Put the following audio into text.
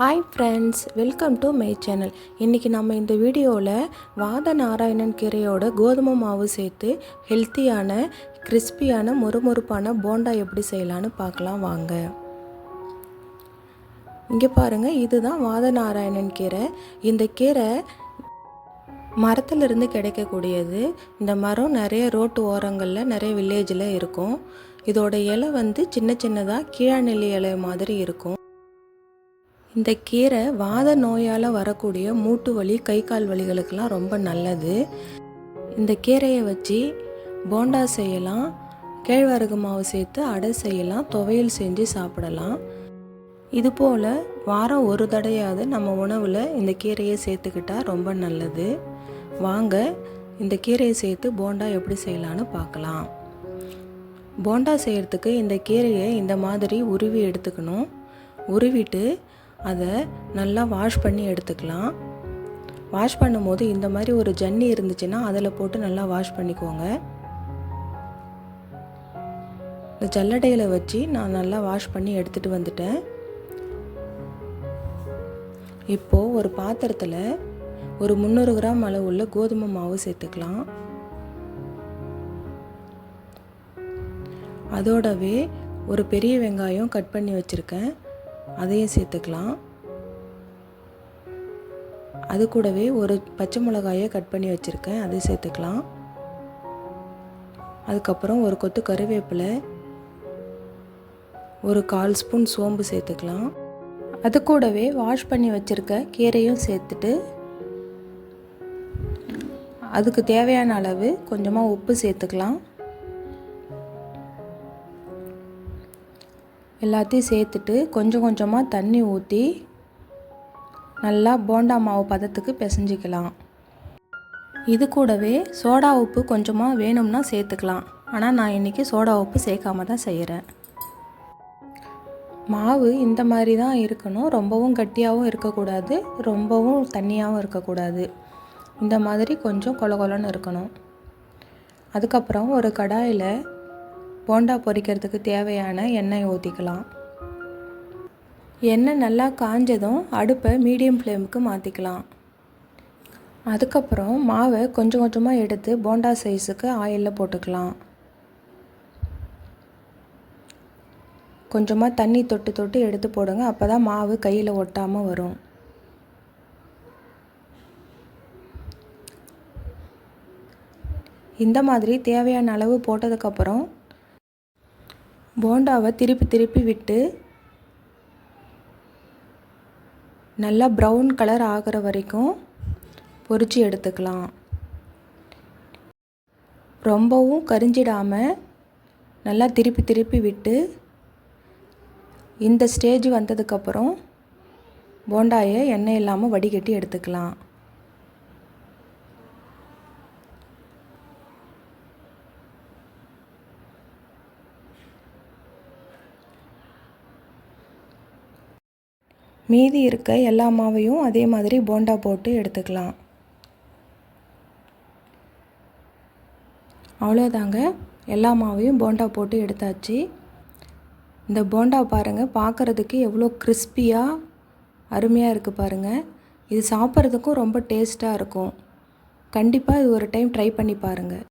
Hi friends welcome to my channel இன்றைக்கி நம்ம இந்த வீடியோவில் வாத நாராயணன் கீரையோட கோதுமை மாவு சேர்த்து ஹெல்த்தியான கிறிஸ்பியான மொறுமொறுப்பான போண்டா எப்படி செய்யலான்னு பார்க்கலாம் வாங்க. இங்கே பாருங்கள் இதுதான் வாத நாராயணன் கீரை. இந்த கீரை மரத்துலேருந்து கிடைக்கக்கூடியது. இந்த மரம் நிறைய ரோட்டு ஓரங்களில் நிறைய வில்லேஜில் இருக்கும். இதோட இலை வந்து சின்ன சின்னதாக கீழாநெல்லி இலை மாதிரி இருக்கும். இந்த கீரை வாத நோயால் வரக்கூடிய மூட்டு வலி கை கால் வலிகளுக்கெல்லாம் ரொம்ப நல்லது. இந்த கீரையை வச்சு போண்டா செய்யலாம் கேழ்வரகு மாவு சேர்த்து அடை செய்யலாம் துவையல் செஞ்சு சாப்பிடலாம். இதுபோல் வாரம் ஒரு தடையாவது நம்ம உணவில் இந்த கீரையை சேர்த்துக்கிட்டால் ரொம்ப நல்லது. வாங்க இந்த கீரையை சேர்த்து போண்டா எப்படி செய்யலான்னு பார்க்கலாம். போண்டா செய்கிறதுக்கு இந்த கீரையை இந்த மாதிரி உருவி எடுத்துக்கணும். உருவிட்டு அதை நல்லா வாஷ் பண்ணி எடுத்துக்கலாம். வாஷ் பண்ணும்போது இந்த மாதிரி ஒரு ஜன்னி இருந்துச்சுன்னா அதில் போட்டு நல்லா வாஷ் பண்ணிக்கோங்க. இந்த ஜல்லடையில் வச்சு நான் நல்லா வாஷ் பண்ணி எடுத்துகிட்டு வந்துட்டேன். இப்போது ஒரு பாத்திரத்தில் ஒரு முந்நூறு கிராம் அளவுள்ள கோதுமை மாவு சேர்த்துக்கலாம். அதோடவே ஒரு பெரிய வெங்காயம் கட் பண்ணி வச்சுருக்கேன். அதையும் சேர்த்துக்கலாம். அது கூடவே ஒரு பச்சை மிளகாயை கட் பண்ணி வச்சுருக்கேன் அதை சேர்த்துக்கலாம். அதுக்கப்புறம் ஒரு கொத்து கருவேப்பிலை ஒரு கால் ஸ்பூன் சோம்பு சேர்த்துக்கலாம். அது கூடவே வாஷ் பண்ணி வச்சுருக்க கீரையும் சேர்த்துட்டு அதுக்கு தேவையான அளவு கொஞ்சமாக உப்பு சேர்த்துக்கலாம். எல்லாத்தையும் சேர்த்துட்டு கொஞ்சம் கொஞ்சமாக தண்ணி ஊற்றி நல்லா போண்டா மாவு பதத்துக்கு பிசைஞ்சிக்கலாம். இது கூடவே சோடா உப்பு கொஞ்சமாக வேணும்னா சேர்த்துக்கலாம். ஆனால் நான் இன்றைக்கி சோடா உப்பு சேர்க்காம தான் செய்கிறேன் மாவு இந்த மாதிரி தான் இருக்கணும். ரொம்பவும் கட்டியாகவும் இருக்கக்கூடாது. ரொம்பவும் தண்ணியாகவும் இருக்கக்கூடாது. இந்த மாதிரி கொஞ்சம் கொல கொலன்னு இருக்கணும். அதுக்கப்புறம் ஒரு கடாயில் போண்டா பொரிக்கிறதுக்கு தேவையான எண்ணெய் ஊற்றிக்கலாம் எண்ணெய் நல்லா காஞ்சதும் அடுப்பை மீடியம் ஃப்ளேமுக்கு மாற்றிக்கலாம் அதுக்கப்புறம் மாவை கொஞ்சம் கொஞ்சமாக எடுத்து போண்டா சைஸுக்கு ஆயிலில் போட்டுக்கலாம். கொஞ்சமாக தண்ணி தொட்டு தொட்டு எடுத்து போடுங்க அப்போ தான் மாவு கையில் ஒட்டாமல் வரும். இந்த மாதிரி தேவையான அளவு போட்டதுக்கப்புறம் போண்டாவை திருப்பி திருப்பி விட்டு நல்லா ப்ரௌன் கலர் ஆகிற வரைக்கும் பொறிச்சு எடுத்துக்கலாம். ரொம்பவும் கரிஞ்சிடாமல் நல்லா திருப்பி திருப்பி விட்டு இந்த ஸ்டேஜ் வந்ததுக்கப்புறம் போண்டாயை எண்ணெய் இல்லாமல் வடிகட்டி எடுத்துக்கலாம். மீதி இருக்க எல்லா மாவையும் அதே மாதிரி போண்டா போட்டு எடுத்துக்கலாம். அவ்வளோதாங்க. எல்லா மாவையும் போண்டா போட்டு எடுத்தாச்சு. இந்த போண்டா பாருங்கள் பார்க்குறதுக்கு எவ்வளோ கிறிஸ்பியாக அருமையாக இருக்குது பாருங்கள் இது சாப்பிட்றதுக்கும் ரொம்ப டேஸ்ட்டாக இருக்கும். கண்டிப்பாக இது ஒரு டைம் ட்ரை பண்ணி பாருங்கள்